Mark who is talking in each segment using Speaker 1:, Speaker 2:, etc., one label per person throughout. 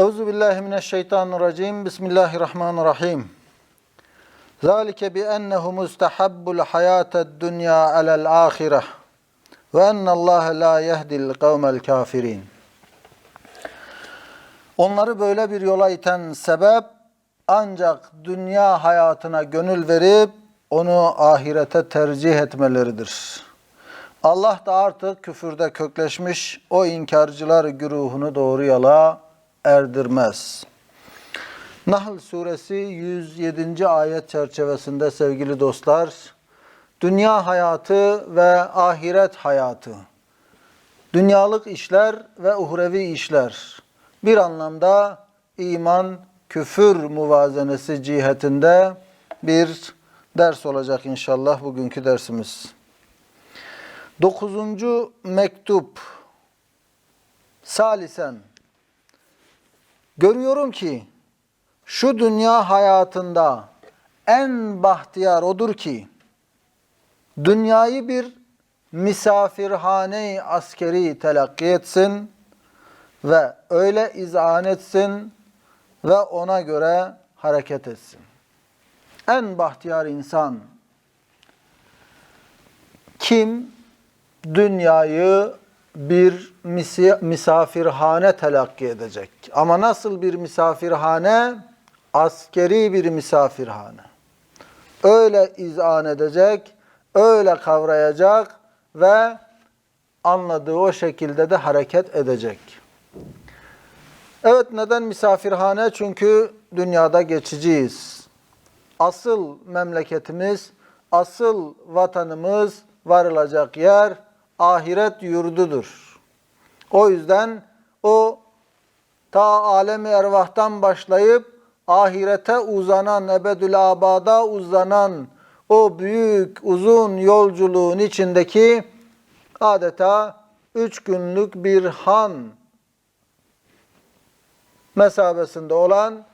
Speaker 1: Euzu billahi mineşşeytanirracim. Bismillahirrahmanirrahim. Zalike bi ennehu mustahabbul hayatad dunya alel ahireh ve ennallaha la yehdil kavmel kafirin. Onları böyle bir yola iten sebep ancak dünya hayatına gönül verip onu ahirete tercih etmeleridir. Allah da artık küfürde kökleşmiş o inkarcılar güruhunu doğru yola erdirmez. Nahl suresi 107. ayet çerçevesinde sevgili dostlar, dünya hayatı ve ahiret hayatı, dünyalık işler ve uhrevi işler bir anlamda iman, küfür muvazenesi cihetinde bir ders olacak inşallah bugünkü dersimiz. Dokuzuncu mektup Salisen Görüyorum ki şu dünya hayatında en bahtiyar odur ki dünyayı bir misafirhane askeri telakki etsin ve öyle izan etsin ve ona göre hareket etsin. En bahtiyar insan kim dünyayı bir misafirhane telakki edecek. Ama nasıl bir misafirhane? Askeri bir misafirhane. Öyle izan edecek, öyle kavrayacak ve anladığı o şekilde de hareket edecek. Evet neden misafirhane? Çünkü dünyada geçiciyiz. Asıl memleketimiz, asıl vatanımız varılacak yer ahiret yurdudur. O yüzden o ta alemi ervahtan başlayıp ahirete uzanan, ebedül abada uzanan o büyük uzun yolculuğun içindeki adeta üç günlük bir han mesabesinde olan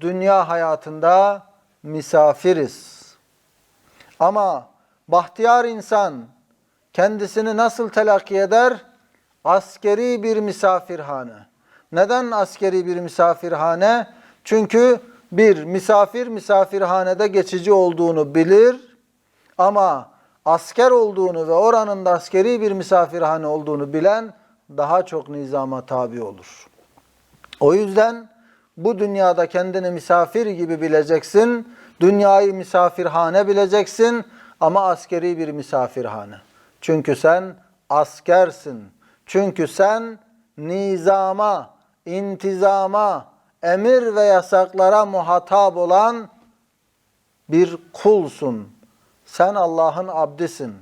Speaker 1: dünya hayatında misafiriz. Ama bahtiyar insan kendisini nasıl telakki eder? Askeri bir misafirhane. Neden askeri bir misafirhane? Çünkü bir misafir misafirhanede geçici olduğunu bilir ama asker olduğunu ve oranın da askeri bir misafirhane olduğunu bilen daha çok nizama tabi olur. O yüzden bu dünyada kendini misafir gibi bileceksin, dünyayı misafirhane bileceksin ama askeri bir misafirhane. Çünkü sen askersin. Çünkü sen nizama, intizama, emir ve yasaklara muhatap olan bir kulsun. Sen Allah'ın abdisin.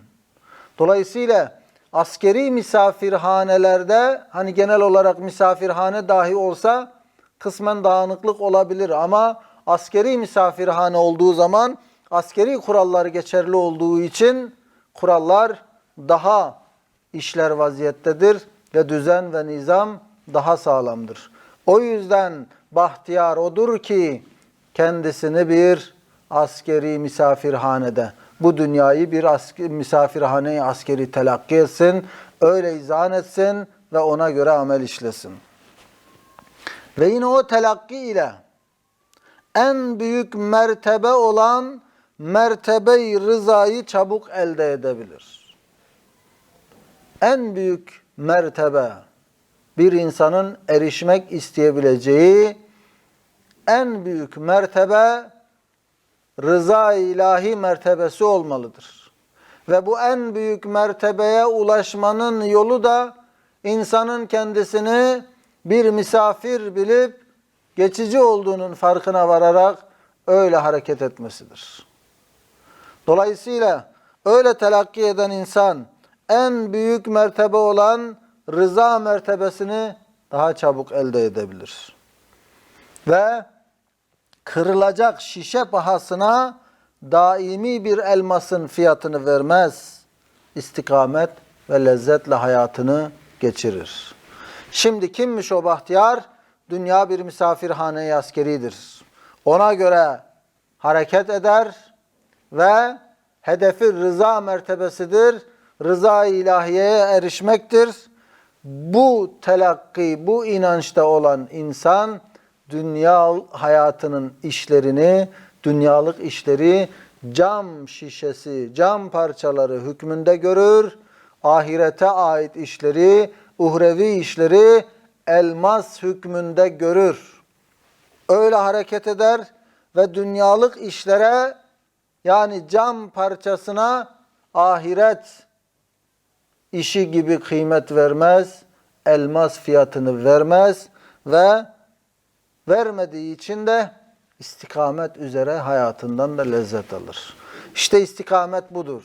Speaker 1: Dolayısıyla askeri misafirhanelerde hani genel olarak misafirhane dahi olsa kısmen dağınıklık olabilir ama askeri misafirhane olduğu zaman askeri kurallar geçerli olduğu için kurallar daha işler vaziyettedir ve düzen ve nizam daha sağlamdır. O yüzden bahtiyar odur ki kendisini bir askeri misafirhanede, bu dünyayı bir asker, misafirhane askeri telakki etsin, öyle izan etsin ve ona göre amel işlesin. Ve yine o telakki ile en büyük mertebe olan mertebe-i rızayı çabuk elde edebilir. En büyük mertebe bir insanın erişmek isteyebileceği en büyük mertebe rıza ilahi mertebesi olmalıdır. Ve bu en büyük mertebeye ulaşmanın yolu da insanın kendisini bir misafir bilip geçici olduğunun farkına vararak öyle hareket etmesidir. Dolayısıyla öyle telakki eden insan en büyük mertebe olan rıza mertebesini daha çabuk elde edebilir. Ve kırılacak şişe pahasına daimi bir elmasın fiyatını vermez. İstikamet ve lezzetle hayatını geçirir. Şimdi kimmiş o bahtiyar? Dünya bir misafirhane askeridir. Ona göre hareket eder ve hedefi rıza mertebesidir. Rıza ilahiyeye erişmektir. bu telakki, bu inançta olan insan dünya hayatının işlerini, dünyalık işleri cam şişesi, cam parçaları hükmünde görür. Ahirete ait işleri, uhrevi işleri elmas hükmünde görür. Öyle hareket eder ve dünyalık işlere yani cam parçasına ahiret işi gibi kıymet vermez, elmas fiyatını vermez ve vermediği için de istikamet üzere hayatından da lezzet alır. İşte istikamet budur.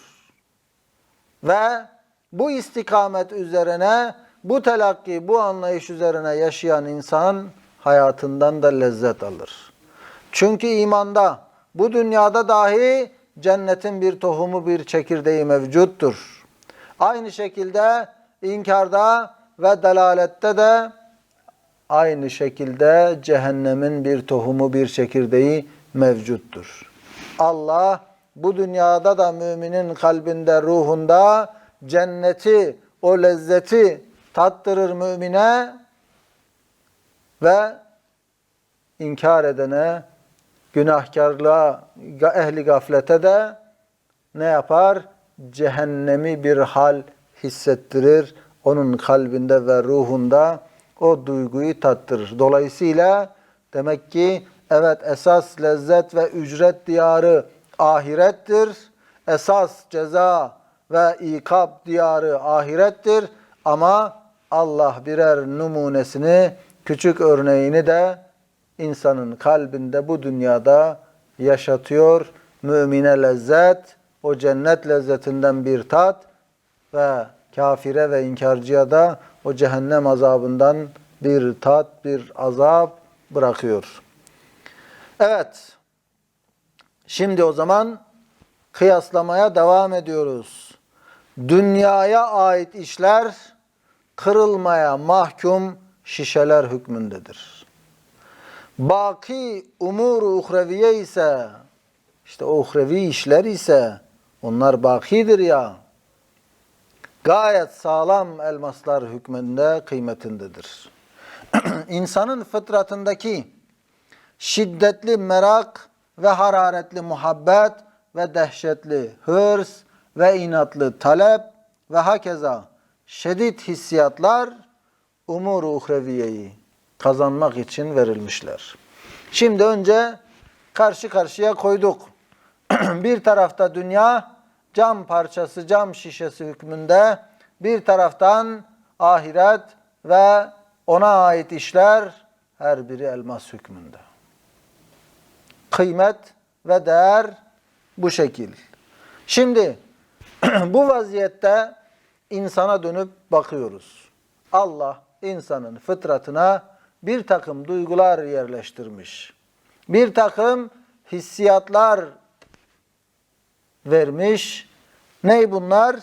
Speaker 1: Ve bu istikamet üzerine, bu telakki, bu anlayış üzerine yaşayan insan hayatından da lezzet alır. Çünkü imanda, bu dünyada dahi cennetin bir tohumu, bir çekirdeği mevcuttur. Aynı şekilde inkarda ve delalette de aynı şekilde cehennemin bir tohumu, bir çekirdeği mevcuttur. Allah bu dünyada da müminin kalbinde, ruhunda cenneti, o lezzeti tattırır mümine ve inkar edene, günahkarlığa, ehli gaflete de ne yapar? Cehennemi bir hal hissettirir. Onun kalbinde ve ruhunda o duyguyu tattırır. Dolayısıyla demek ki evet esas lezzet ve ücret diyarı ahirettir. Esas ceza ve ikab diyarı ahirettir. Ama Allah birer numunesini, küçük örneğini de insanın kalbinde bu dünyada yaşatıyor. Mümine lezzet, o cennet lezzetinden bir tat ve kafire ve inkarcıya da o cehennem azabından bir tat, bir azap bırakıyor. Evet. Şimdi o zaman kıyaslamaya devam ediyoruz. Dünyaya ait işler kırılmaya mahkum şişeler hükmündedir. Baki umur uhreviye ise işte o uhrevi işler ise onlar bakidir ya gayet sağlam elmaslar hükmünde kıymetindedir. İnsanın fıtratındaki şiddetli merak ve hararetli muhabbet ve dehşetli hırs ve inatlı talep ve hakeza şiddet hissiyatlar umur uhreviyeyi kazanmak için verilmişler. Şimdi önce karşı karşıya koyduk. bir tarafta dünya cam parçası, cam şişesi hükmünde, bir taraftan ahiret ve ona ait işler her biri elmas hükmünde. Kıymet ve değer bu şekil. Şimdi bu vaziyette insana dönüp bakıyoruz. Allah insanın fıtratına bir takım duygular yerleştirmiş. Bir takım hissiyatlar vermiş. Ney bunlar?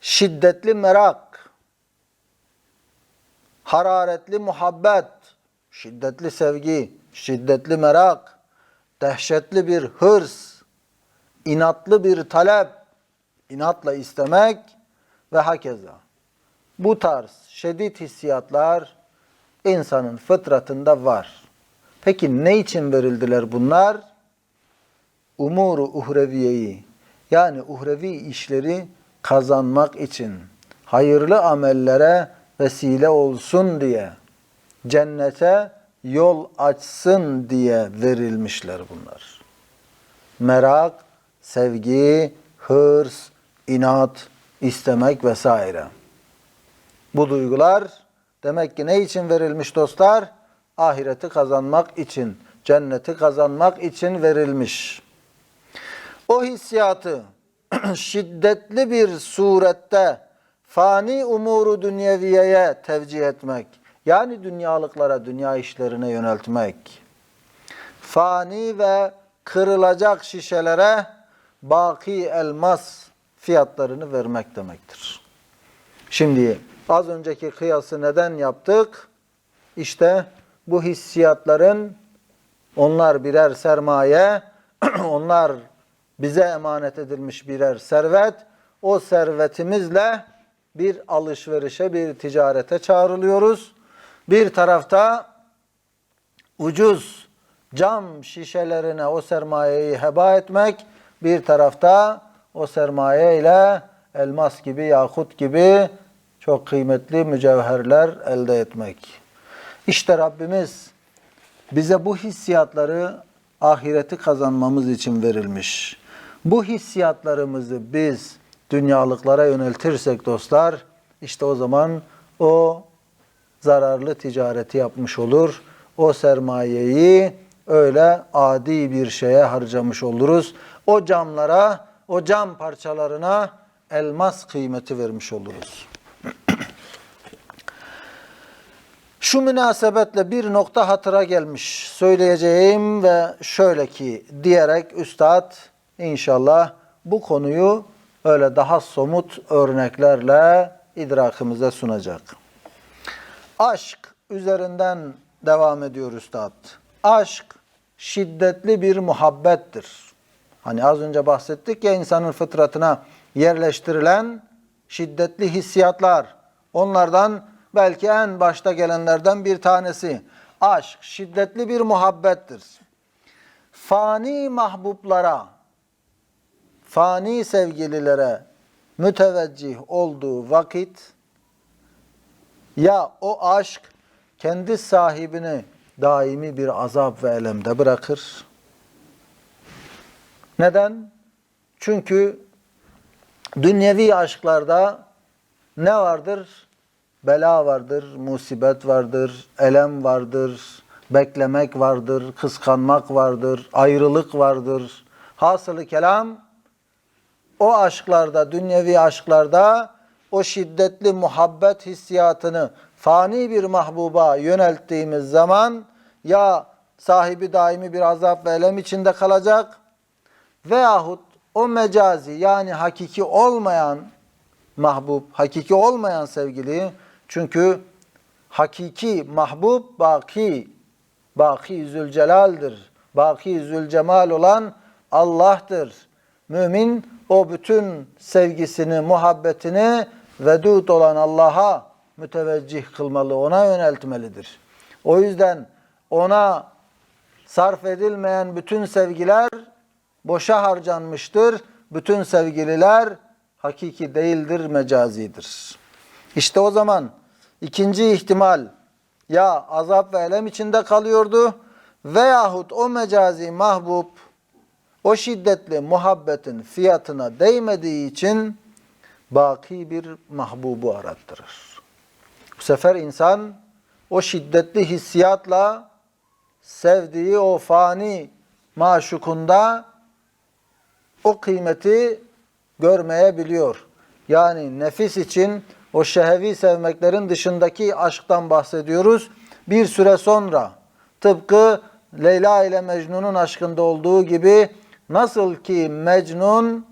Speaker 1: Şiddetli merak, hararetli muhabbet, şiddetli sevgi, şiddetli merak, dehşetli bir hırs, inatlı bir talep, inatla istemek ve hakeza. Bu tarz şiddet hissiyatlar insanın fıtratında var. Peki ne için verildiler bunlar? Umuru uhreviyeyi yani uhrevi işleri kazanmak için hayırlı amellere vesile olsun diye cennete yol açsın diye verilmişler bunlar. Merak, sevgi, hırs, inat, istemek vesaire. Bu duygular demek ki ne için verilmiş dostlar? Ahireti kazanmak için, cenneti kazanmak için verilmiş. O hissiyatı şiddetli bir surette fani umuru dünyeviyeye tevcih etmek, yani dünyalıklara, dünya işlerine yöneltmek, fani ve kırılacak şişelere baki elmas fiyatlarını vermek demektir. Şimdi az önceki kıyası neden yaptık? İşte bu hissiyatların onlar birer sermaye, onlar bize emanet edilmiş birer servet. O servetimizle bir alışverişe, bir ticarete çağrılıyoruz. Bir tarafta ucuz cam şişelerine o sermayeyi heba etmek, bir tarafta o sermaye ile elmas gibi, yakut gibi çok kıymetli mücevherler elde etmek. İşte Rabbimiz bize bu hissiyatları ahireti kazanmamız için verilmiş. Bu hissiyatlarımızı biz dünyalıklara yöneltirsek dostlar, işte o zaman o zararlı ticareti yapmış olur. O sermayeyi öyle adi bir şeye harcamış oluruz. O camlara, o cam parçalarına elmas kıymeti vermiş oluruz. Şu münasebetle bir nokta hatıra gelmiş. Söyleyeceğim ve şöyle ki diyerek üstad inşallah bu konuyu öyle daha somut örneklerle idrakımıza sunacak. Aşk üzerinden devam ediyor üstad. Aşk şiddetli bir muhabbettir. Hani az önce bahsettik ya insanın fıtratına yerleştirilen şiddetli hissiyatlar. Onlardan belki en başta gelenlerden bir tanesi. Aşk şiddetli bir muhabbettir. Fani mahbublara, fani sevgililere müteveccih olduğu vakit ya o aşk kendi sahibini daimi bir azap ve elemde bırakır. Neden? Çünkü dünyevi aşklarda ne vardır? Bela vardır, musibet vardır, elem vardır, beklemek vardır, kıskanmak vardır, ayrılık vardır. Hasılı kelam o aşklarda, dünyevi aşklarda o şiddetli muhabbet hissiyatını fani bir mahbuba yönelttiğimiz zaman ya sahibi daimi bir azap ve elem içinde kalacak veyahut o mecazi yani hakiki olmayan mahbub, hakiki olmayan sevgili çünkü hakiki mahbub baki, baki zülcelaldir. Baki zülcemal olan Allah'tır. Mümin o bütün sevgisini, muhabbetini vedud olan Allah'a müteveccih kılmalı, ona yöneltmelidir. O yüzden ona sarf edilmeyen bütün sevgiler boşa harcanmıştır. Bütün sevgililer hakiki değildir, mecazidir. İşte o zaman ikinci ihtimal ya azap ve elem içinde kalıyordu veyahut o mecazi mahbub o şiddetli muhabbetin fiyatına değmediği için baki bir mahbubu arattırır. Bu sefer insan o şiddetli hissiyatla sevdiği o fani maşukunda o kıymeti görmeyebiliyor. Yani nefis için o şehevi sevmeklerin dışındaki aşktan bahsediyoruz. Bir süre sonra tıpkı Leyla ile Mecnun'un aşkında olduğu gibi nasıl ki Mecnun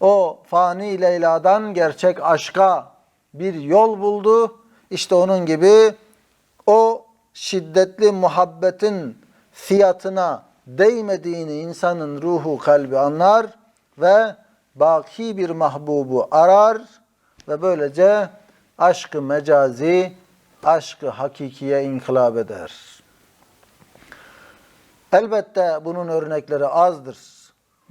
Speaker 1: o fani Leyla'dan gerçek aşka bir yol buldu. İşte onun gibi o şiddetli muhabbetin fiyatına değmediğini insanın ruhu kalbi anlar ve baki bir mahbubu arar ve böylece aşkı mecazi, aşkı hakikiye inkılap eder. Elbette bunun örnekleri azdır.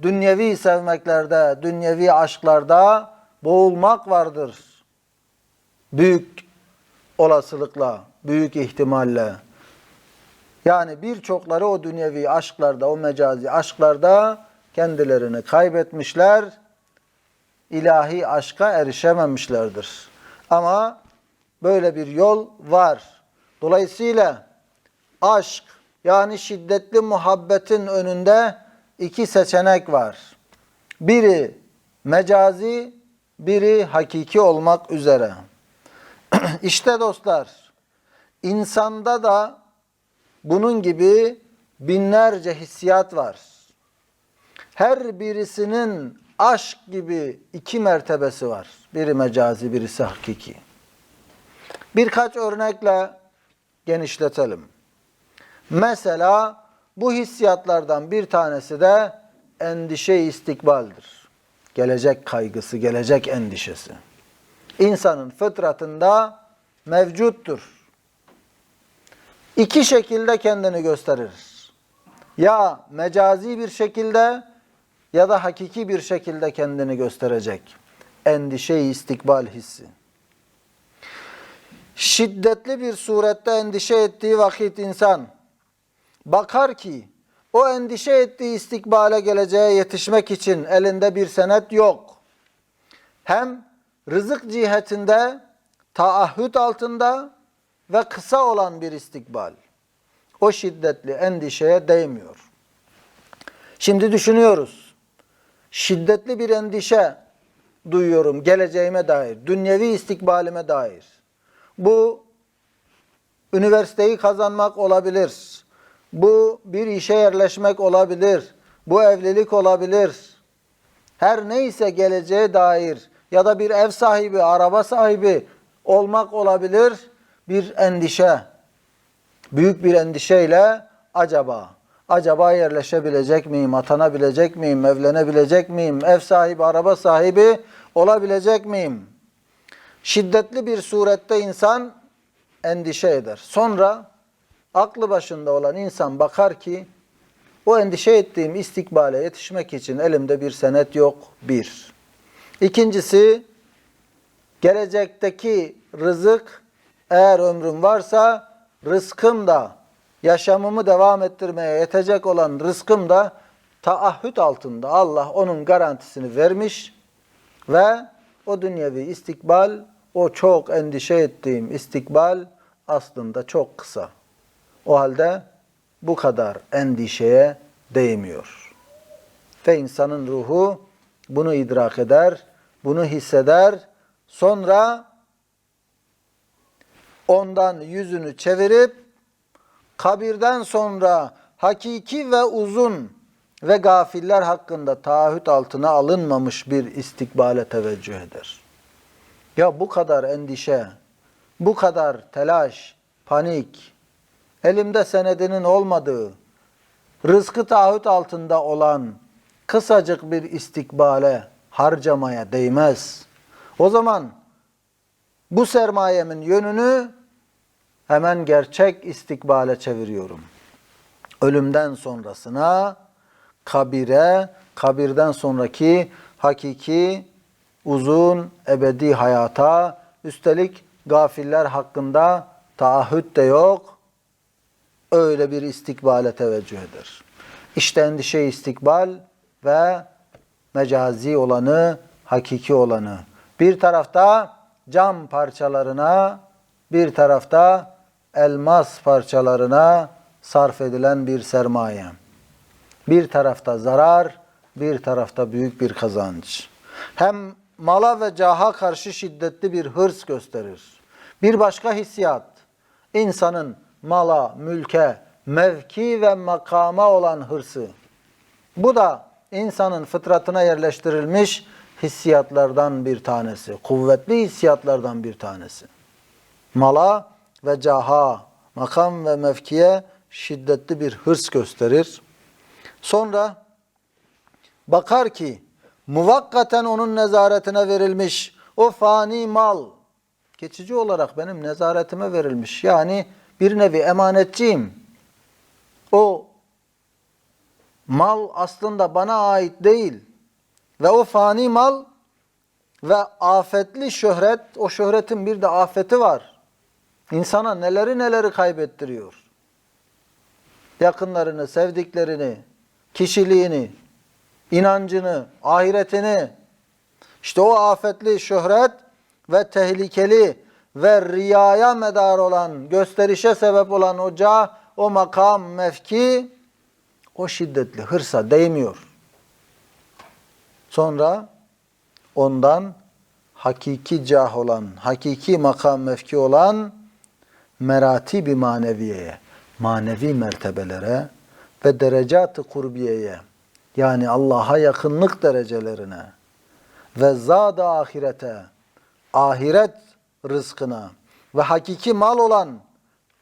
Speaker 1: Dünyevi sevmeklerde, dünyevi aşklarda boğulmak vardır. Büyük olasılıkla, büyük ihtimalle. Yani birçokları o dünyevi aşklarda, o mecazi aşklarda kendilerini kaybetmişler, ilahi aşka erişememişlerdir. Ama böyle bir yol var. Dolayısıyla aşk yani şiddetli muhabbetin önünde iki seçenek var. Biri mecazi, biri hakiki olmak üzere. işte dostlar, insanda da bunun gibi binlerce hissiyat var. Her birisinin aşk gibi iki mertebesi var. Biri mecazi, birisi hakiki. Birkaç örnekle genişletelim. Mesela bu hissiyatlardan bir tanesi de endişe istikbaldir. Gelecek kaygısı, gelecek endişesi. insanın fıtratında mevcuttur. İki şekilde kendini gösterir. Ya mecazi bir şekilde ya da hakiki bir şekilde kendini gösterecek. Endişe-i istikbal hissi. Şiddetli bir surette endişe ettiği vakit insan bakar ki o endişe ettiği istikbale geleceğe yetişmek için elinde bir senet yok. Hem rızık cihetinde taahhüt altında ve kısa olan bir istikbal. O şiddetli endişeye değmiyor. Şimdi düşünüyoruz. Şiddetli bir endişe duyuyorum geleceğime dair, dünyevi istikbalime dair. Bu üniversiteyi kazanmak olabilir. Bu bir işe yerleşmek olabilir. Bu evlilik olabilir. Her neyse geleceğe dair ya da bir ev sahibi, araba sahibi olmak olabilir. Bir endişe, büyük bir endişeyle acaba, acaba yerleşebilecek miyim, atanabilecek miyim, evlenebilecek miyim, ev sahibi, araba sahibi olabilecek miyim? Şiddetli bir surette insan endişe eder. Sonra aklı başında olan insan bakar ki o endişe ettiğim istikbale yetişmek için elimde bir senet yok. Bir. İkincisi gelecekteki rızık eğer ömrüm varsa rızkım da yaşamımı devam ettirmeye yetecek olan rızkım da taahhüt altında. Allah onun garantisini vermiş ve o dünyevi istikbal, o çok endişe ettiğim istikbal aslında çok kısa. O halde bu kadar endişeye değmiyor. Ve insanın ruhu bunu idrak eder, bunu hisseder. Sonra ondan yüzünü çevirip kabirden sonra hakiki ve uzun ve gafiller hakkında taahhüt altına alınmamış bir istikbale teveccüh eder. Ya bu kadar endişe, bu kadar telaş, panik, elimde senedinin olmadığı, rızkı taahhüt altında olan kısacık bir istikbale harcamaya değmez. O zaman bu sermayemin yönünü hemen gerçek istikbale çeviriyorum. Ölümden sonrasına, kabire, kabirden sonraki hakiki, uzun, ebedi hayata, üstelik gafiller hakkında taahhüt de yok, öyle bir istikbale teveccüh eder. İşte endişe istikbal ve mecazi olanı, hakiki olanı. Bir tarafta cam parçalarına, bir tarafta elmas parçalarına sarf edilen bir sermaye. Bir tarafta zarar, bir tarafta büyük bir kazanç. Hem mala ve caha karşı şiddetli bir hırs gösterir. Bir başka hissiyat, insanın mala, mülke, mevki ve makama olan hırsı. Bu da insanın fıtratına yerleştirilmiş hissiyatlardan bir tanesi. Kuvvetli hissiyatlardan bir tanesi. Mala ve caha, makam ve mevkiye şiddetli bir hırs gösterir. Sonra bakar ki muvakkaten onun nezaretine verilmiş o fani mal geçici olarak benim nezaretime verilmiş. Yani bir nevi emanetçiyim. O mal aslında bana ait değil. Ve o fani mal ve afetli şöhret, o şöhretin bir de afeti var. İnsana neleri neleri kaybettiriyor. Yakınlarını, sevdiklerini, kişiliğini, inancını, ahiretini. İşte o afetli şöhret ve tehlikeli ve riyaya medar olan, gösterişe sebep olan o cah, o makam, mevki, o şiddetli hırsa değmiyor. Sonra ondan hakiki cah olan, hakiki makam mevki olan merati bir maneviyeye, manevi mertebelere ve derecat-ı kurbiyeye yani Allah'a yakınlık derecelerine ve zad ahirete, ahiret rızkına ve hakiki mal olan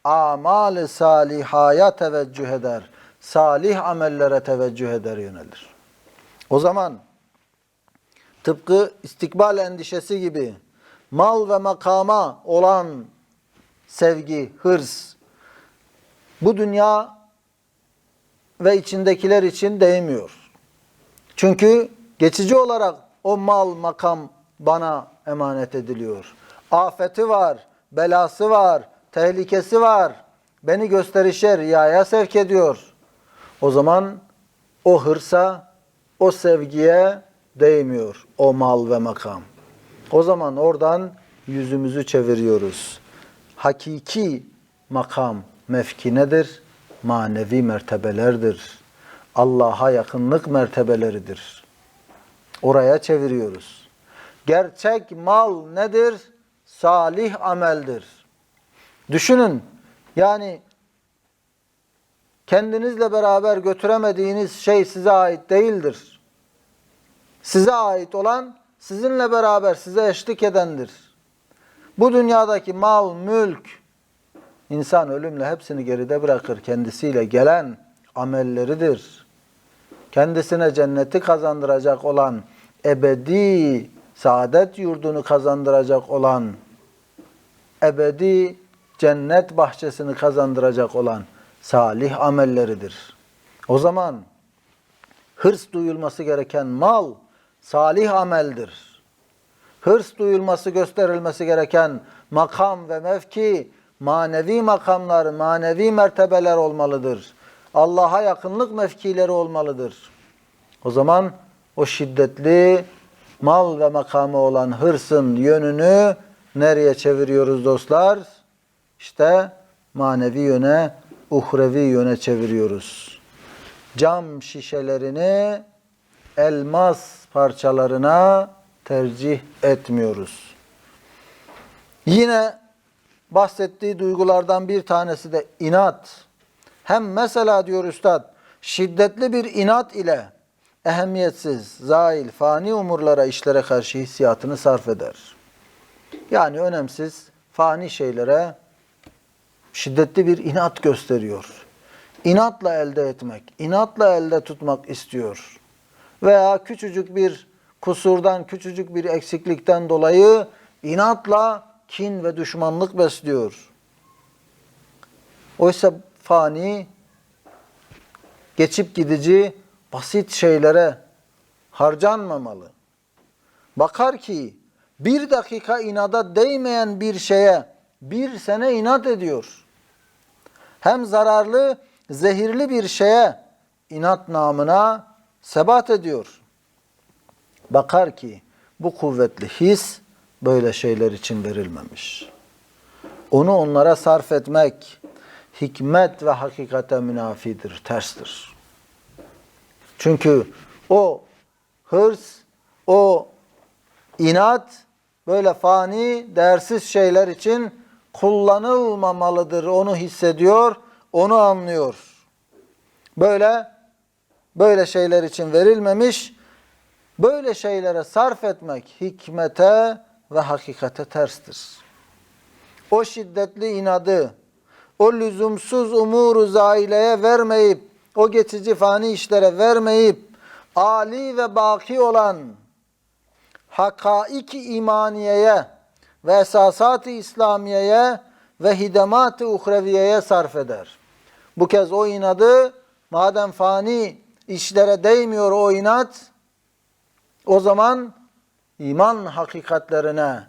Speaker 1: amal-ı salihaya teveccüh eder. Salih amellere teveccüh eder yönelir. O zaman tıpkı istikbal endişesi gibi mal ve makama olan sevgi, hırs bu dünya ve içindekiler için değmiyor. Çünkü geçici olarak o mal, makam bana emanet ediliyor. Afeti var, belası var, tehlikesi var. Beni gösterişe, riyaya sevk ediyor. O zaman o hırsa, o sevgiye değmiyor o mal ve makam. O zaman oradan yüzümüzü çeviriyoruz. Hakiki makam, mevki nedir? Manevi mertebelerdir. Allah'a yakınlık mertebeleridir. Oraya çeviriyoruz. Gerçek mal nedir? Salih ameldir. Düşünün yani kendinizle beraber götüremediğiniz şey size ait değildir. Size ait olan sizinle beraber size eşlik edendir. Bu dünyadaki mal, mülk, insan ölümle hepsini geride bırakır. Kendisiyle gelen amelleridir. Kendisine cenneti kazandıracak olan, ebedi saadet yurdunu kazandıracak olan, ebedi cennet bahçesini kazandıracak olan salih amelleridir. O zaman hırs duyulması gereken mal salih ameldir. Hırs duyulması gösterilmesi gereken makam ve mevki manevi makamlar, manevi mertebeler olmalıdır. Allah'a yakınlık mevkileri olmalıdır. O zaman o şiddetli mal ve makamı olan hırsın yönünü nereye çeviriyoruz dostlar? İşte manevi yöne, uhrevi yöne çeviriyoruz. Cam şişelerini elmas parçalarına tercih etmiyoruz. Yine bahsettiği duygulardan bir tanesi de inat. Hem mesela diyor üstad, şiddetli bir inat ile ehemmiyetsiz, zail, fani umurlara, işlere karşı hissiyatını sarf eder. Yani önemsiz, fani şeylere şiddetli bir inat gösteriyor. İnatla elde etmek, inatla elde tutmak istiyor. Veya küçücük bir kusurdan, küçücük bir eksiklikten dolayı inatla kin ve düşmanlık besliyor. Oysa fani, geçip gidici, basit şeylere harcanmamalı. Bakar ki bir dakika inada değmeyen bir şeye bir sene inat ediyor. Hem zararlı, zehirli bir şeye inat namına sebat ediyor. Bakar ki bu kuvvetli his böyle şeyler için verilmemiş. Onu onlara sarf etmek hikmet ve hakikate münafidir, terstir. Çünkü o hırs, o inat böyle fani, değersiz şeyler için kullanılmamalıdır. Onu hissediyor, onu anlıyor. Böyle böyle şeyler için verilmemiş. Böyle şeylere sarf etmek hikmete ve hakikate terstir. O şiddetli inadı, o lüzumsuz umuru zaileye vermeyip, o geçici fani işlere vermeyip, ali ve baki olan hakaiki imaniyeye ve esasat-ı İslamiye'ye ve hidemat-ı uhreviyeye sarf eder. Bu kez o inadı madem fani işlere değmiyor o inat, o zaman iman hakikatlerine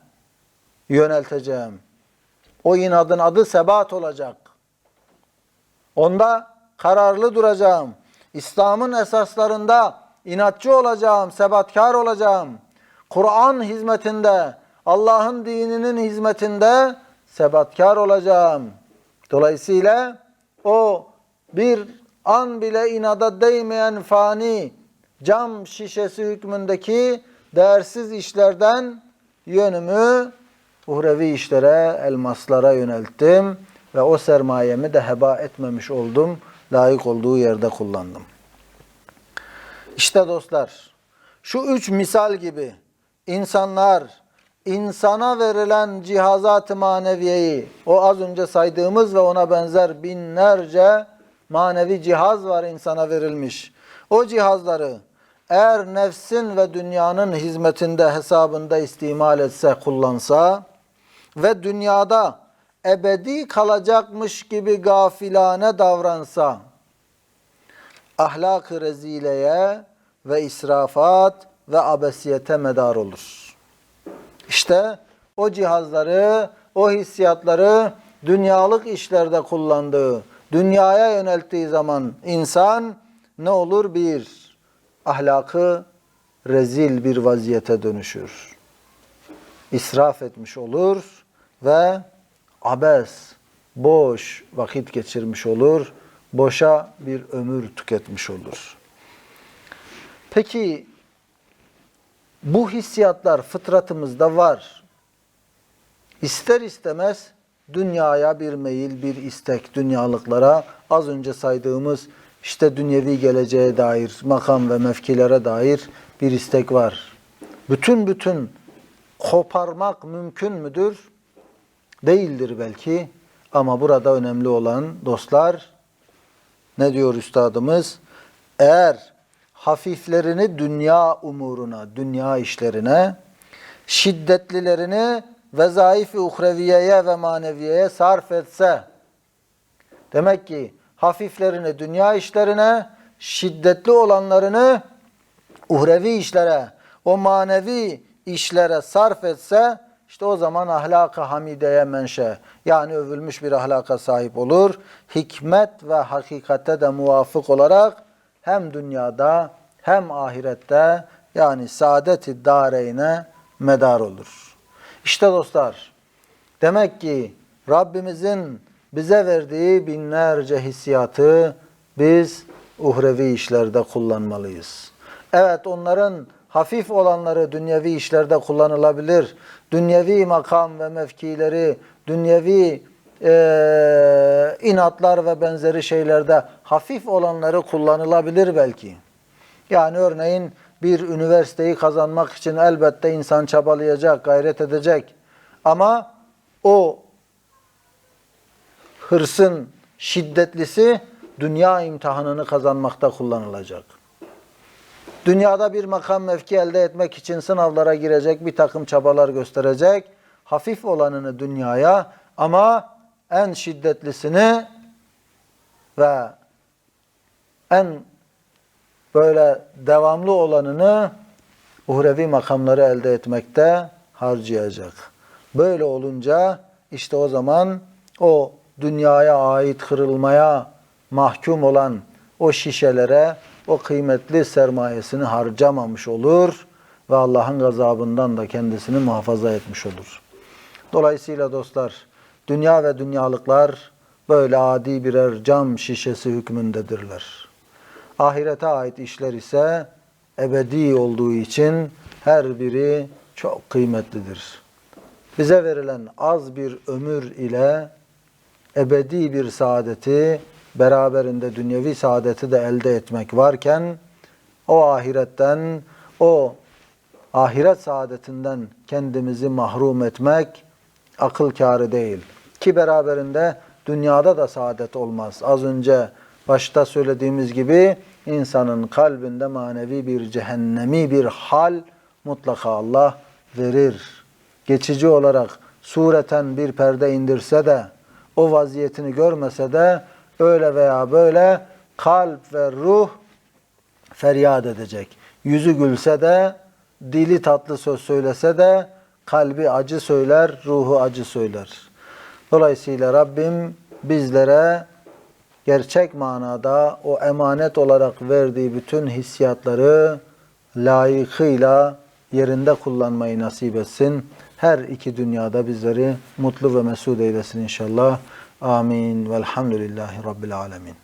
Speaker 1: yönelteceğim. O inadın adı sebat olacak. Onda kararlı duracağım. İslam'ın esaslarında inatçı olacağım, sebatkar olacağım. Kur'an hizmetinde, Allah'ın dininin hizmetinde sebatkar olacağım. Dolayısıyla o bir an bile inada değmeyen fani cam şişesi hükmündeki değersiz işlerden yönümü uhrevi işlere, elmaslara yönelttim ve o sermayemi de heba etmemiş oldum. Layık olduğu yerde kullandım. İşte dostlar, şu üç misal gibi insanlar insana verilen cihazat-ı maneviyeyi, o az önce saydığımız ve ona benzer binlerce manevi cihaz var insana verilmiş. O cihazları eğer nefsin ve dünyanın hizmetinde hesabında istimal etse, kullansa ve dünyada ebedi kalacakmış gibi gafilane davransa, ahlak-ı rezileye ve israfat ve abesiyete medar olur. İşte o cihazları, o hissiyatları dünyalık işlerde kullandığı, dünyaya yönelttiği zaman insan ne olur? Bir, ahlakı rezil bir vaziyete dönüşür. İsraf etmiş olur ve abes, boş vakit geçirmiş olur. Boşa bir ömür tüketmiş olur. Peki bu hissiyatlar fıtratımızda var. İster istemez dünyaya bir meyil, bir istek, dünyalıklara az önce saydığımız işte dünyevi geleceğe dair, makam ve mevkilere dair bir istek var. Bütün bütün koparmak mümkün müdür? Değildir belki ama burada önemli olan dostlar ne diyor üstadımız? Eğer hafiflerini dünya umuruna, dünya işlerine, şiddetlilerini vezaifi uhreviyeye ve maneviyeye sarf etse, demek ki hafiflerini dünya işlerine, şiddetli olanlarını uhrevi işlere, o manevi işlere sarf etse, işte o zaman ahlak-ı hamideye menşe, yani övülmüş bir ahlaka sahip olur. Hikmet ve hakikate de muvafık olarak hem dünyada hem ahirette yani saadet-i dareyne medar olur. İşte dostlar, demek ki Rabbimizin bize verdiği binlerce hissiyatı biz uhrevi işlerde kullanmalıyız. Evet onların hafif olanları dünyevi işlerde kullanılabilir. Dünyevi makam ve mevkileri, dünyevi e, inatlar ve benzeri şeylerde hafif olanları kullanılabilir belki. Yani örneğin bir üniversiteyi kazanmak için elbette insan çabalayacak, gayret edecek. Ama o hırsın şiddetlisi dünya imtihanını kazanmakta kullanılacak. Dünyada bir makam mevki elde etmek için sınavlara girecek, bir takım çabalar gösterecek. Hafif olanını dünyaya ama en şiddetlisini ve en böyle devamlı olanını uhrevi makamları elde etmekte harcayacak. Böyle olunca işte o zaman o dünyaya ait kırılmaya mahkum olan o şişelere o kıymetli sermayesini harcamamış olur ve Allah'ın gazabından da kendisini muhafaza etmiş olur. Dolayısıyla dostlar, dünya ve dünyalıklar böyle adi birer cam şişesi hükmündedirler. Ahirete ait işler ise ebedi olduğu için her biri çok kıymetlidir. Bize verilen az bir ömür ile ebedi bir saadeti beraberinde dünyevi saadeti de elde etmek varken o ahiretten, o ahiret saadetinden kendimizi mahrum etmek akıl kârı değil. Ki beraberinde dünyada da saadet olmaz. Az önce başta söylediğimiz gibi insanın kalbinde manevi bir cehennemi bir hal mutlaka Allah verir. Geçici olarak sureten bir perde indirse de o vaziyetini görmese de öyle veya böyle kalp ve ruh feryat edecek. Yüzü gülse de, dili tatlı söz söylese de, kalbi acı söyler, ruhu acı söyler. Dolayısıyla Rabbim bizlere gerçek manada o emanet olarak verdiği bütün hissiyatları layıkıyla yerinde kullanmayı nasip etsin. Her iki dünyada bizleri mutlu ve mesut eylesin inşallah. Amin. Velhamdülillahi Rabbil alemin.